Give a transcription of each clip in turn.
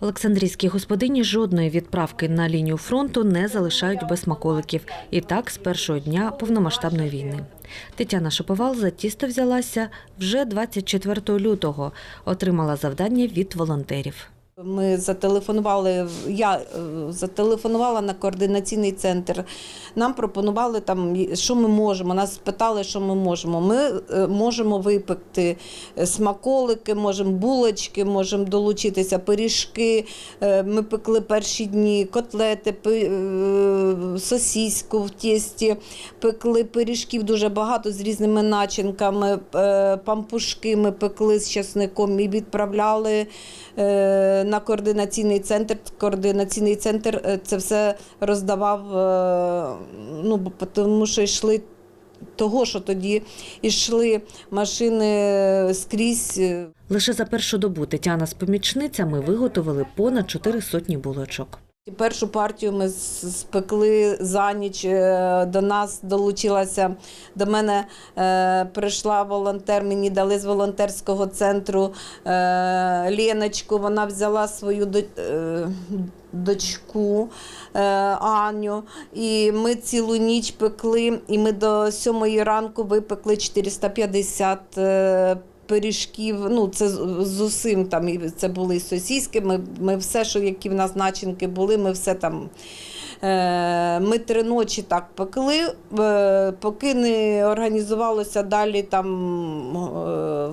Олександрійські господині жодної відправки на лінію фронту не залишають без смаколиків. І так з першого дня повномасштабної війни. Тетяна Шоповал за тісто взялася вже 24 лютого. Отримала завдання від волонтерів. Ми зателефонували. Я е, зателефонувала на координаційний центр. Нам пропонували там, що ми можемо. Нас питали, що ми можемо. Ми е, можемо випекти е, смаколики, можемо булочки, можемо долучитися пиріжки. Ми пекли перші дні котлети, е, в тісті, пекли пиріжків дуже багато з різними начинками. Пампушки ми пекли з часником і відправляли на координаційний центр. Координаційний центр е, це все роздавав, е, ну, тому що йшли того, що тоді йшли машини скрізь. е, Лише за першу добу Тетяна з помічницями виготовили понад чотири сотні булочок. Першу партію ми спекли за ніч. е, До нас долучилася до мене е, прийшла волонтер. Мені дали з волонтерського центру е, Леночку. Вона взяла свою дочку Аню. І ми цілу ніч пекли. І ми до сьомої ранку випекли 450 е, пиріжків. Ну, це з усім там і це були сосіски. Ми, ми все, що які в нас начинки були, ми все там. е, Ми три ночі так пекли, е, поки не організувалося далі там. е,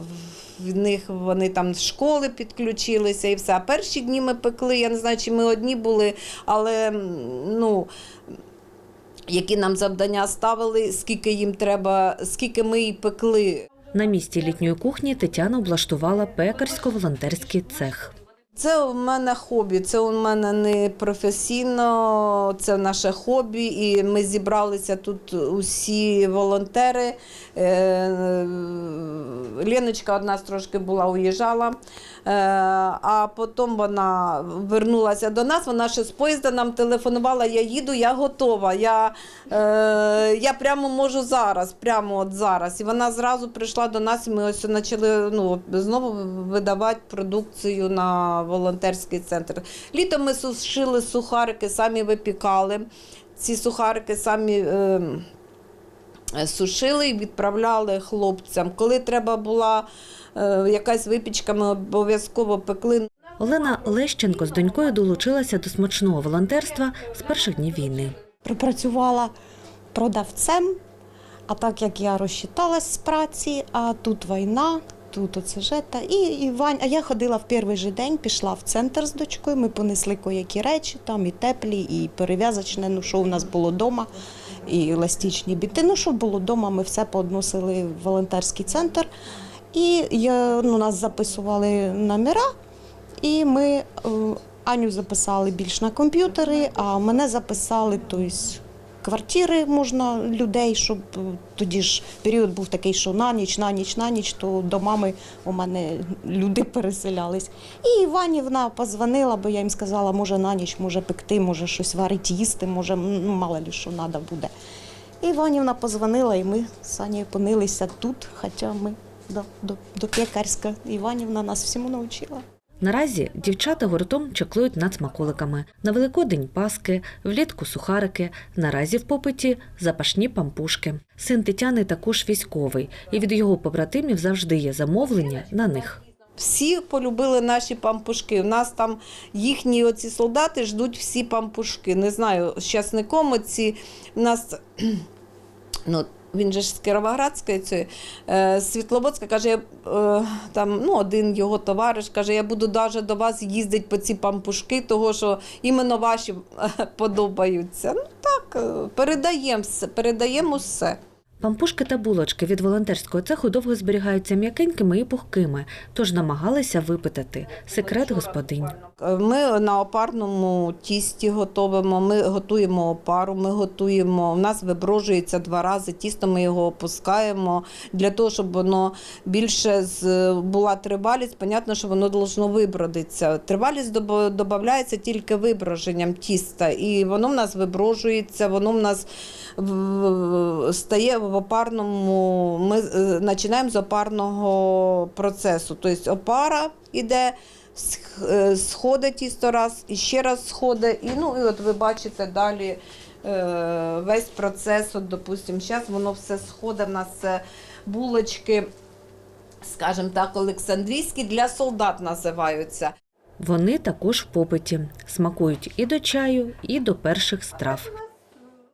В них вони там з школи підключилися і все. А перші дні ми пекли, я не знаю, чи ми одні були, але ну, які нам завдання ставили, скільки їм треба, скільки ми і пекли. На місці літньої кухні Тетяна облаштувала пекарсько-волонтерський цех. Це у мене хобі, це у мене не професійно, це наше хобі. І ми зібралися тут усі волонтери. Е, Леночка одна трошки була уїжджала, е, а потім вона вернулася до нас. Вона ще з поїзда нам телефонувала, я їду, я готова. Я, е, я прямо можу зараз, прямо от зараз. І вона зразу прийшла до нас, і ми ось почали ну, знову видавати продукцію на волонтерський центр. Літом ми сушили сухарики, самі випікали. Ці сухарики самі. Е, Сушили і відправляли хлопцям. Коли треба була е, якась випічка, ми обов'язково пекли. Олена Лещенко з донькою долучилася до смачного волонтерства з перших днів війни. Пропрацювала продавцем, а так як я розчиталась з праці, а тут війна, тут оце жета. І, і Вань, а я ходила в перший же день, пішла в центр з дочкою. Ми понесли коякі речі, там і теплі, і перев'язочне, ну що у нас було вдома, і еластичні біти. Ну, що було вдома, ми все поодносили в волонтерський центр. І я, ну, нас записували номера, і ми е, Аню записали більш на комп'ютери, а мене записали тобто, квартири можна людей, щоб е, тоді ж період був такий, що на ніч, на ніч, на ніч, то до мами у мене люди переселялись. І Іванівна позвонила, бо я їм сказала, може на ніч, може пекти, може щось варити, їсти, може, ну, мало ли що треба буде. І Іванівна позвонила, і ми з Санєю опинилися тут, хоча ми до, до, до пекарська. Іванівна нас всьому навчила. Наразі дівчата гуртом чеклують над смаколиками. На Великодень паски, влітку сухарики, наразі в попиті запашні пампушки. Син Тетяни також військовий, і від його побратимів завжди є замовлення на них. Всі полюбили наші пампушки. У нас там їхні оці солдати ждуть всі пампушки. Не знаю, з часником оці. У нас ну, він же ж з Кіровоградської, цієї, е, Світловодська, каже, е, там, ну, один його товариш каже, я буду навіть до вас їздити по ці пампушки, того що іменно ваші е, подобаються. Ну так, передаємо передаємо все. Пампушки та булочки від волонтерського цеху довго зберігаються м'якенькими і пухкими, тож намагалися випитати секрет господинь. Ми на опарному тісті готуємо, ми готуємо опару, ми готуємо. У нас виброжується два рази тісто, ми його опускаємо для того, щоб воно більше була тривалість. Понятно, що воно должно вибродитися. Тривалість додається тільки виброженням тіста, і воно в нас виброжується, воно в нас стає в опарному. Ми е, починаємо з опарного процесу. Тобто опара йде е, сходить тісто раз, і ще раз сходить. І, ну, і от ви бачите далі е, весь процес. От, допустимо, зараз воно все сходить, в нас це булочки, скажімо так, олександрійські для солдат називаються. Вони також в попиті, смакують і до чаю, і до перших страв.